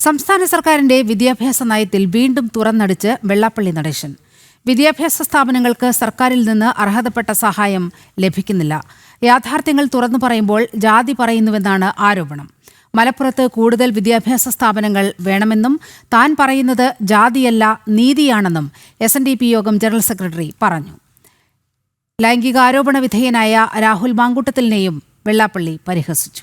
സംസ്ഥാന സർക്കാരിന്റെ വിദ്യാഭ്യാസ നയത്തിൽ വീണ്ടും തുറന്നടിച്ച് വെള്ളാപ്പള്ളി നടേശൻ. വിദ്യാഭ്യാസ സ്ഥാപനങ്ങൾക്ക് സർക്കാരിൽ നിന്ന് അർഹതപ്പെട്ട സഹായം ലഭിക്കുന്നില്ല. യാഥാർത്ഥ്യങ്ങൾ തുറന്നു പറയുമ്പോൾ ജാതി പറയുന്നുവെന്നാണ് ആരോപണം. മലപ്പുറത്ത് കൂടുതൽ വിദ്യാഭ്യാസ സ്ഥാപനങ്ങൾ വേണമെന്നും താൻ പറയുന്നത് ജാതിയല്ല നീതിയാണെന്നും എസ് എൻ ഡി പി യോഗം ജനറൽ സെക്രട്ടറി പറഞ്ഞു. ലൈംഗികാരോപണ വിധേയനായ രാഹുൽ മാങ്കൂട്ടത്തിലിനെയും വെള്ളാപ്പള്ളി പരിഹസിച്ചു.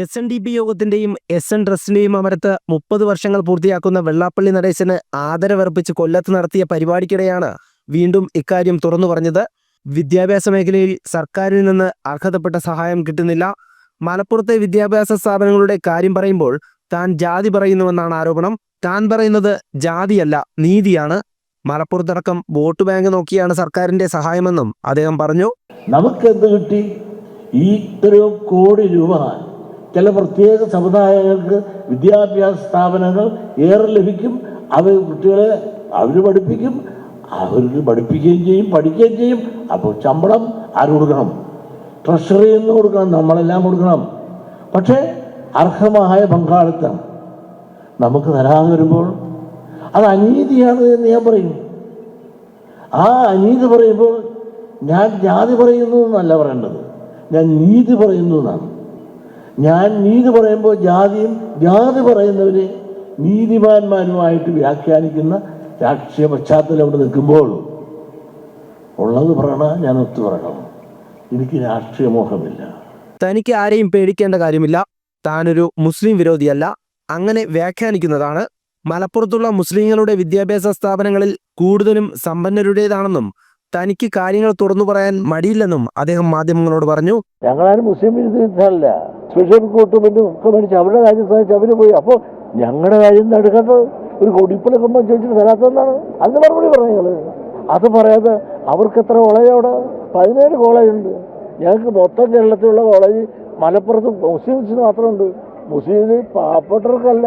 എസ് എൻ ഡി പി യോഗത്തിന്റെയും എസ് എൻ ട്രസ്റ്റിന്റെയും അമരത്ത് മുപ്പത് വർഷങ്ങൾ പൂർത്തിയാക്കുന്ന വെള്ളാപ്പള്ളി നടേശന് ആദരവർപ്പിച്ച് കൊല്ലത്ത് നടത്തിയ പരിപാടിക്കിടെയാണ് വീണ്ടും ഇക്കാര്യം തുറന്നു പറഞ്ഞത്. വിദ്യാഭ്യാസ മേഖലയിൽ സർക്കാരിൽ നിന്ന് അർഹതപ്പെട്ട സഹായം കിട്ടുന്നില്ല. മലപ്പുറത്തെ വിദ്യാഭ്യാസ സ്ഥാപനങ്ങളുടെ കാര്യം പറയുമ്പോൾ താൻ ജാതി പറയുന്നുവെന്നാണ് ആരോപണം. താൻ പറയുന്നത് ജാതിയല്ല നീതിയാണ്. മലപ്പുറത്തടക്കം വോട്ട് ബാങ്ക് നോക്കിയാണ് സർക്കാരിന്റെ സഹായമെന്നും അദ്ദേഹം പറഞ്ഞു. നമുക്ക് എന്ത് കിട്ടി? ഈ ഇത്രയോ കോടി രൂപ ചില പ്രത്യേക സമുദായങ്ങൾക്ക് വിദ്യാഭ്യാസ സ്ഥാപനങ്ങൾ ഏറെ ലഭിക്കും. അവർ കുട്ടികളെ അവർ പഠിപ്പിക്കും. അവർക്ക് പഠിപ്പിക്കുകയും ചെയ്യും പഠിക്കുകയും ചെയ്യും. അപ്പോൾ ശമ്പളം ആര് കൊടുക്കണം? ട്രഷറിയിൽ നിന്ന് കൊടുക്കണം നമ്മളെല്ലാം കൊടുക്കണം. പക്ഷേ അർഹമായ പങ്കാളിത്തം നമുക്ക് തരാതെ വരുമ്പോൾ അത് അനീതിയാണ് എന്ന് ഞാൻ പറയും. ആ അനീതി പറയുമ്പോൾ ഞാൻ ജാതി പറയുന്നു എന്നല്ല പറയേണ്ടത്. ഞാൻ നീതി പറയുന്നു എന്നാണ്. ഞാൻ നീതി പറയുമ്പോൾ ജാതിയും ജാതി പറയുന്നവരെ നീതിമാന്മാരുമായിട്ട് വ്യാഖ്യാനിക്കുന്ന രാഷ്ട്രീയ പശ്ചാത്തലം അവിടെ നിൽക്കുമ്പോൾ ഉള്ളത് പറയണ ഞാൻ ഒത്തു പറയണം. എനിക്ക് രാഷ്ട്രീയ മോഹമില്ല. തനിക്ക് ആരെയും പേടിക്കേണ്ട കാര്യമില്ല. താനൊരു മുസ്ലിം വിരോധിയല്ല. അങ്ങനെ വ്യാഖ്യാനിക്കുന്നതാണ്. മലപ്പുറത്തുള്ള മുസ്ലിങ്ങളുടെ വിദ്യാഭ്യാസ സ്ഥാപനങ്ങളിൽ കൂടുതലും സമ്പന്നരുടേതാണെന്നും തനിക്ക് കാര്യങ്ങൾ തുറന്നു പറയാൻ മടിയില്ലെന്നും അദ്ദേഹം മാധ്യമങ്ങളോട് പറഞ്ഞു. ഞങ്ങളാരും മുസ്ലിം വിരുദ്ധല്ല സ്പെഷ്യൽ റിക്രൂട്ട്മെന്റും ഒക്കെ മേടിച്ച് അവരുടെ കാര്യം സാധിച്ച് അവർ പോയി. അപ്പോൾ ഞങ്ങളുടെ കാര്യം നടക്കേണ്ടത് ഒരു കൊടിപ്പലൊക്കെ ചോദിച്ചിട്ട് തരാത്തതെന്നാണ് അതിന് മറുപടി പറഞ്ഞു അത് പറയാതെ അവർക്ക് എത്ര കോളേജ് അവിടെ? പതിനേഴ് കോളേജ് ഉണ്ട് ഞങ്ങൾക്ക് മൊത്തം കേരളത്തിലുള്ള കോളേജ് മലപ്പുറത്ത് മുസ്ലിംസിന് മാത്രമുണ്ട്. മുസ്ലിം പാവപ്പെട്ടവർക്കല്ല.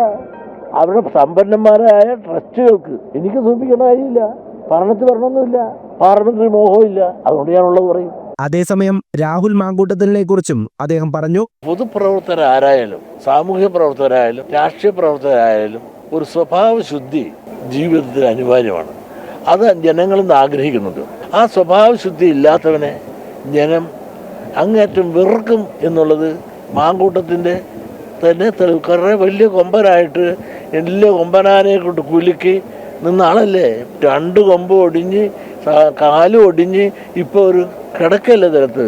അവരുടെ സമ്പന്നന്മാരായ ട്രസ്റ്റുകൾക്ക് എനിക്ക് സൂചിപ്പിക്കേണ്ട കാര്യമില്ല. ഭരണത്തിൽ വരണമെന്നില്ല. പാർലമെന്ററി മോഹമില്ല അതുകൊണ്ട് ഞാനുള്ളത് പറയും. അതേസമയം രാഹുൽ മാങ്കൂട്ടത്തിനെ കുറിച്ചും അദ്ദേഹം പറഞ്ഞു. പൊതുപ്രവർത്തകരായാലും സാമൂഹ്യ പ്രവർത്തകരായാലും രാഷ്ട്രീയ പ്രവർത്തകരായാലും ഒരു സ്വഭാവ ശുദ്ധി ജീവിതത്തിൽ അനിവാര്യമാണ്. അത് ജനങ്ങളിൽ ആഗ്രഹിക്കുന്നുണ്ട്. ആ സ്വഭാവ ശുദ്ധി ഇല്ലാത്തവനെ ജനം അങ്ങേറ്റം വെറുക്കും എന്നുള്ളത് മാങ്കൂട്ടത്തിന്റെ തന്നെ കുറേ വലിയ കൊമ്പനായിട്ട് വലിയ കൊമ്പനാനെ കൊണ്ട് കുലുക്കി നിന്ന ആളല്ലേ? രണ്ട് കൊമ്പ് ഒടിഞ്ഞ് കാലും ഒടിഞ്ഞ് ഇപ്പോൾ ഒരു കിടക്കല്ല നിലത്ത്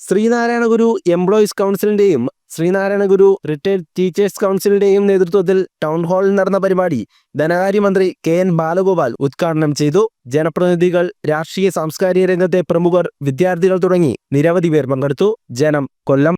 ശ്രീനാരായണ ഗുരു എംപ്ലോയീസ് കൗൺസിലിന്റെയും ശ്രീനാരായണ ഗുരു റിട്ടയർഡ് ടീച്ചേഴ്സ് കൗൺസിലിന്റെയും നേതൃത്വത്തിൽ ടൗൺ ഹാളിൽ നടന്ന പരിപാടി ധനകാര്യമന്ത്രി കെ എൻ ബാലഗോപാൽ ഉദ്ഘാടനം ചെയ്തു. ജനപ്രതിനിധികൾ രാഷ്ട്രീയ സാംസ്കാരിക രംഗത്തെ പ്രമുഖർ വിദ്യാർത്ഥികൾ തുടങ്ങി നിരവധി പേർ പങ്കെടുത്തു. ജനം കൊല്ലം.